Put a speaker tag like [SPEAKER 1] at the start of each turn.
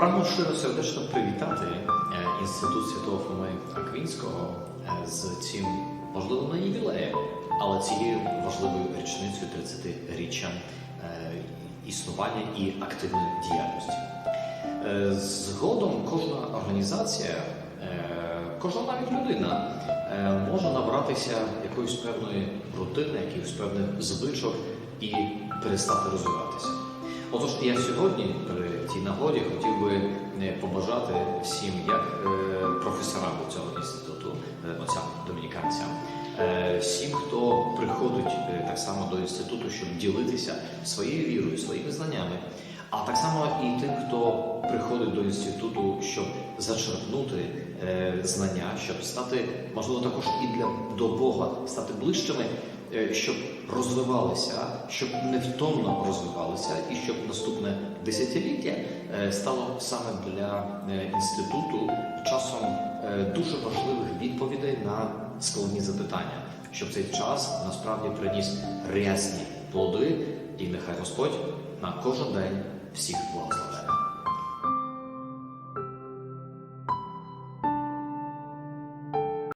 [SPEAKER 1] Прагну щиро сердечно привітати Інститут Святого Фоми Аквінського з цим, можливо, не ювілеєм, але цією важливою річницею 30-річчя е, існування і активної діяльності. Згодом кожна організація, кожна навіть людина може набратися якоїсь певної рутини, якихось певних звичок і перестати розвиватися. Отож, я сьогодні при цій нагоді хотів би е, побажати всім, як е, професорам цього інституту, е, отцям домініканцям, всім, хто приходить так само до інституту, щоб ділитися своєю вірою, своїми знаннями, а так само і тим, хто приходить до інституту, щоб зачерпнути знання, щоб стати, можливо, також і для до Бога стати ближчими, щоб розвивалися, щоб невтомно розвивалися, і щоб наступне десятиліття е, стало саме для е, інституту часом е, дуже важливих відповідей на складні запитання, щоб цей час насправді приніс рясні плоди, і нехай Господь на кожен день всіх благословить.